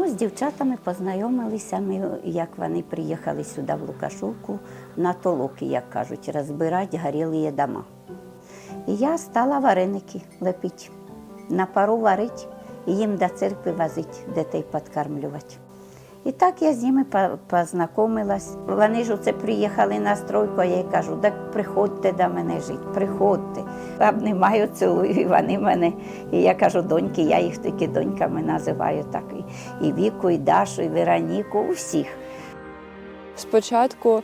Ну, з дівчатами познайомилися ми, як вони приїхали сюди в Лукашовку на толоки, як кажуть, розбирати горілі дома. І я стала вареники лепити, на пару варити і їм до церкви возити, дітей підкармлювати. І так я з ними познайомилась. Вони ж оце приїхали на стройку, а я їй кажу, так приходьте до мене жити, приходьте. Обнімаю, цілую, і вони мене. І я кажу, доньки, я їх тільки доньками називаю так. І, Віку, і Дашу, і Вероніку, усіх. Спочатку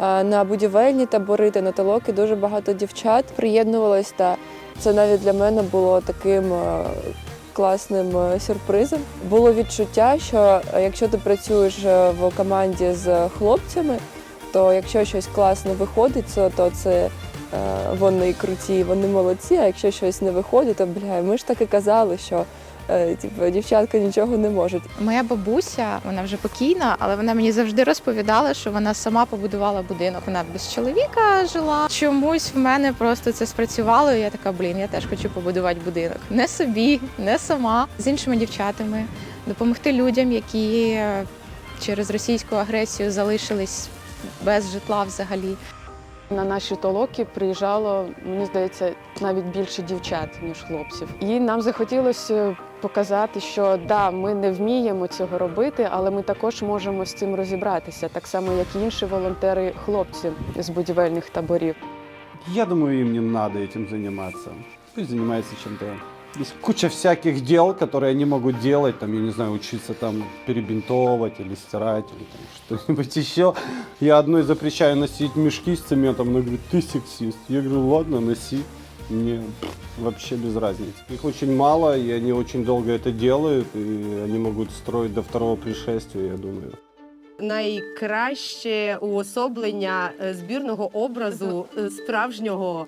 е, на будівельні табори та на толоки дуже багато дівчат приєднувалось, та це навіть для мене було таким е, класним е, сюрпризом. Було відчуття, що е, якщо ти працюєш е, в команді з хлопцями, то якщо щось класно виходить, то, це вони круті, вони молодці. А якщо щось не виходить, то бля, ми ж так і казали, що типу, дівчатка нічого не можуть. Моя бабуся, вона вже покійна, але вона мені завжди розповідала, що вона сама побудувала будинок. Вона без чоловіка жила. Чомусь в мене просто це спрацювало. І я така, блін, я теж хочу побудувати будинок. Не собі, не сама, з іншими дівчатами, допомогти людям, які е, через російську агресію залишились без житла взагалі. На наші толоки приїжджало, мені здається, навіть більше дівчат, ніж хлопців. І нам захотілося показати, що да, ми не вміємо цього робити, але ми також можемо з цим розібратися, так само, як і інші волонтери, хлопці з будівельних таборів. Я думаю, им не надо этим заниматься. Пусть занимаются чем-то. Есть куча всяких дел, которые они могут делать, там, я не знаю, учиться там перебинтовывать или стирать, или там что-нибудь еще. Я одной запрещаю носить мешки с цементом, она говорит, ты сексист. Я говорю, ладно, носи. Мне вообще без разницы. Их очень мало, и они очень долго это делают, и они могут строить до второго пришествия, я думаю. найкраще уособлення е, збірного образу е, справжнього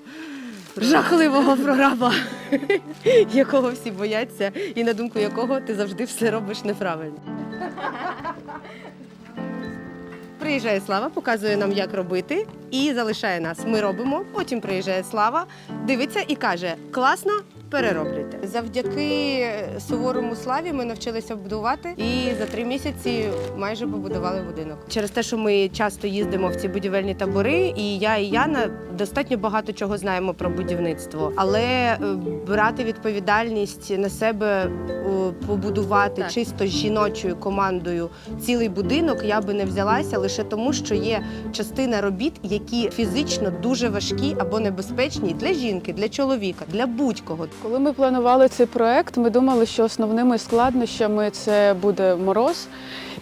жахливого прораба, якого всі бояться, і на думку якого ти завжди все робиш неправильно. Приїжджає Слава, показує нам, як робити, і залишає нас. Ми робимо. Потім приїжджає Слава, дивиться і каже: класно, перероблюйте. Завдяки суворому славі ми навчилися будувати і за три місяці майже побудували будинок. Через те, що ми часто їздимо в ці будівельні табори, і я і Яна достатньо багато чого знаємо про будівництво, але е, брати відповідальність на себе е, побудувати чисто жіночою командою цілий будинок я би не взялася лише тому, що є частина робіт, які фізично дуже важкі або небезпечні для жінки, для чоловіка, для будь-кого. Коли ми планували цей проект, ми думали, що основними складнощами це буде мороз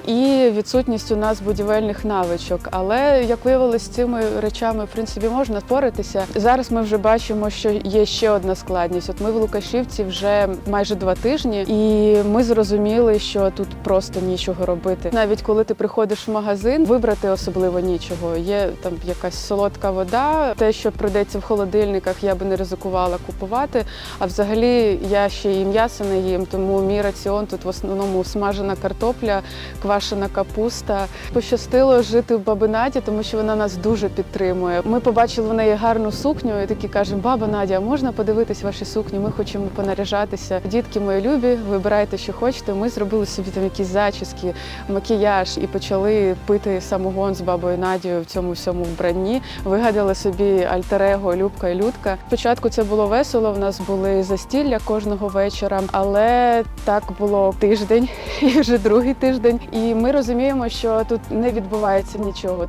і відсутність у нас будівельних навичок. Але як виявилось, з цими речами в принципі можна споритися. Зараз ми вже бачимо, що є ще одна складність. От ми в Лукашівці вже майже два тижні, і ми зрозуміли, що тут просто нічого робити. Навіть коли ти приходиш в магазин, вибрати особливо нічого. Є там якась солодка вода, те, що прийдеться в холодильниках, я би не ризикувала купувати. А взагалі я ще і м'ясо не їм, тому мій раціон тут в основному смажена картопля, квашена капуста. Пощастило жити в баби Наді, тому що вона нас дуже підтримує. Ми побачили в неї гарну сукню і такі кажемо, баба Надя, можна подивитись ваші сукні? Ми хочемо понаряжатися. Дітки мої любі, вибирайте, що хочете. Ми зробили собі там якісь зачіски, макіяж і почали пити самогон з бабою Надією в цьому всьому вбранні. Вигадали собі альтер-его Любка і Людка. Спочатку це було весело. В нас були застілля кожного вечора, але так було тиждень і вже другий тиждень. І ми розуміємо, що тут не відбувається нічого.